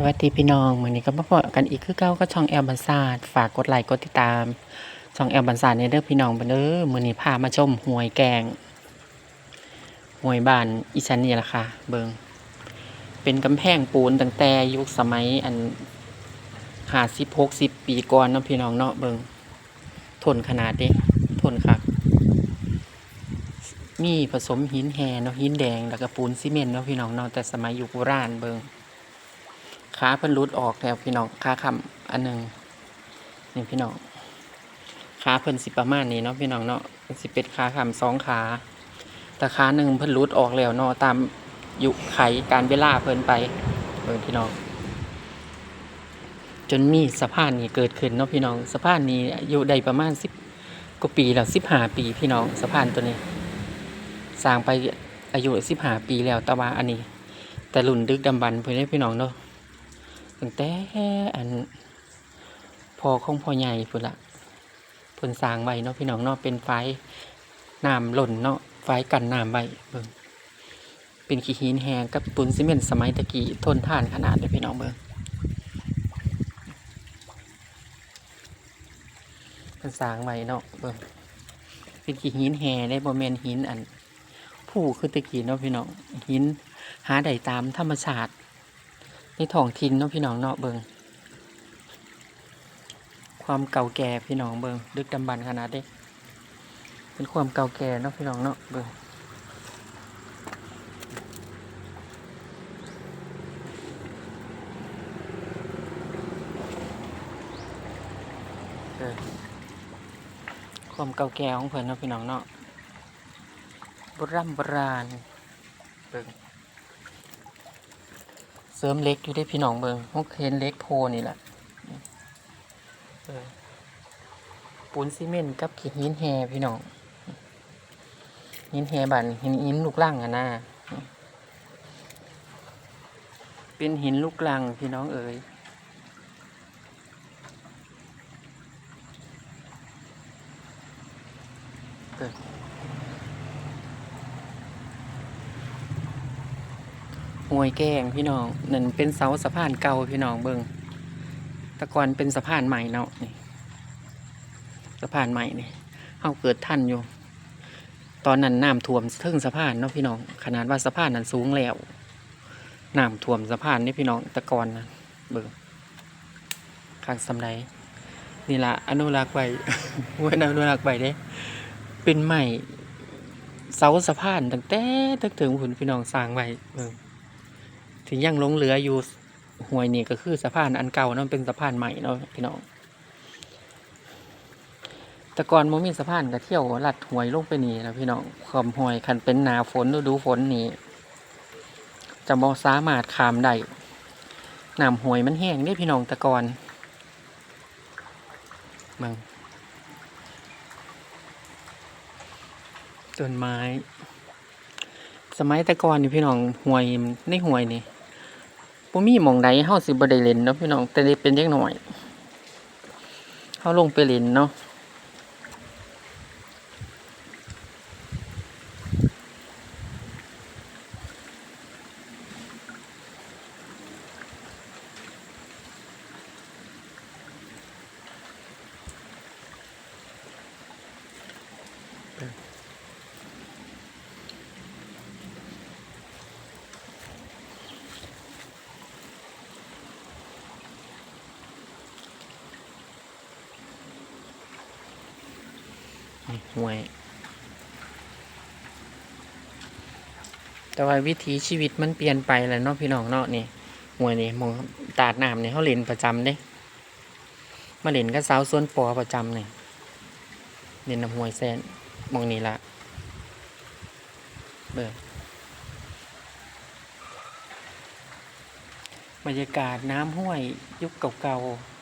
สวัสดีพี่น้องวันนี้ก็มาพบกันอีกคือเก้าก็ช่องแอลบันซาดฝากกดไลค์กดติดตาม ช่องแอลบันซาดเนี่ยเด้อพี่น้องเนเด้อมือนี้พามาชมหวยแกงหวยบ้านอีชันนี่แหละค่ะ เบิงเป็นกำแพงปูนตั้งแต่ยุคสมัยอันหาสิบหกสิบปีก่อนเนาะพี่น้องเนาะเบิงทนขนาดเด้ทนค่ะมีผสมหินแฮเนาะหินแดงแล้วก็ปูนซีเมนต์เนาะพี่น้องเนาะแต่สมัยยุคโบราณเบิง ขาเพิ่นรุดออกแล้วพี่น้องขาคำอันหนึ่งนี่พี่น้องขาเพิ่นสิประมาณนี้เนาะพี่น้องเนาะสิเป็นขาคำสองขาแต่ขาหนึ่งเพิ่นรุดออกแล้วเนาะตามยุคไขการเวลาเพิ่นไปเบิ่งพี่น้องจนมีสะพานนี้เกิดขึ้นเนาะพี่น้องสะพานนี้อยู่ได้ประมาณสิบกว่าปีแล้วสิบห้าปีพี่น้องสะพานตัวนี้สร้างไปอายุสิบห้าปีแล้วแต่ว่าอันนี้ แต่รุ่นดึกดำบรรพ์เพื่อนให้พี่น้องเนาะ ตั้งแต่อันพอของพ่อใหญ่พุ่นละพิ่นสร้างไว้เนาะพี่น้องเนาะเป็นไฟน้ำหล่นเนาะไฟกันน้ำไว้เบิ่งเป็นขี้หินแห้งกับปูนซีเมนต์สมัยตะกี้ทนทานขนาดเลยพี่น้องเบิ่งพิ่นสร้างไว้เนาะเบิ่งเป็นขี้หินแห่ได้บ่แม่นหินอันผู้คือตะกี้เนาะพี่น้องหินหาได้ตามธรรมชาติ ในท้องถิ่นเนาะพี่น้องเนาะเบิงความเก่าแก่พี่น้องเบิงดึกดำบรรพ์ขนาดเด้เป็นความเก่าแก่เนาะพี่น้องเนาะเบิงความเก่าแก่ของเพิ่นเนาะพี่น้องเนาะโบราณโบราณเบิง เสริมเล็กอยู่ได้พี่น้องเบิงพวกเคนเล็กโพนี่แหละปูนซีเมนต์กับขีดหินแฮพี่น้องหินแฮบันหินหินลูกลังอะนะเป็นหินลูกลังพี่น้องเอ๋ยเออ ห้วยแกงพี่น้องนั่นเป็นเสาสะพานเก่าพี่น้องเบิงตะกอนเป็นสะพานใหม่เนาะนี่สะพานใหม่นี่เฮาเกิดทันอยู่ ตอนนั้นน้ำท่วมถึงสะพานเนาะพี่น้องขนาดว่าสะพานนั้นสูงแล้วน้ำท่วมสะพานนี่พี่น้องตะกอนนะเบิงข้างสำไรนี่ละอนุรักษ์ไว้ไว้อนุรักษ์ไว้เด้เป็นใหม่เสาสะพานตั้งแต่ตั้งถึงหุ่นพี่น้องสร้างไว้เบิง ถึงยังหลงเหลืออยู่ห่วยนี่ก็คือสะพานอันเก่าเนาะเป็นสะพานใหม่เนาะพี่น้องแต่ก่อนโมมีสะพานก็เที่ยวลัดห่วยลงไปนี่นะพี่น้องความห่วยคันเป็นหนาฝนฤดูฝนนี่จะบอสามารถขามได้น้ำห่วยมันแห้งได้พี่น้องแต่ก่อนมึงต้นไม้ สมัยแต่ก่อนนี่พี่น้องห่วยในห่วยนี่ บ่มีหม่องใดเฮาสิบ่ได้เล่นเนาะพี่น้องแต่ได้เป็นเด็กน้อยเฮาลงไปเล่นเนาะ ห่วย แต่ว่าวิถีชีวิตมันเปลี่ยนไปแล้วเนาะพี่น้องเนาะนี่ห่วยนี่มองตาดน้ำนี่เฮาเล่นประจำเด้มาเล่นกับสาวสวนปอประจำนี่เล่นน้ำห่วยแซนมองนี้ละเบิ่งบรรยากาศน้ำห้วยยุคเก่าๆ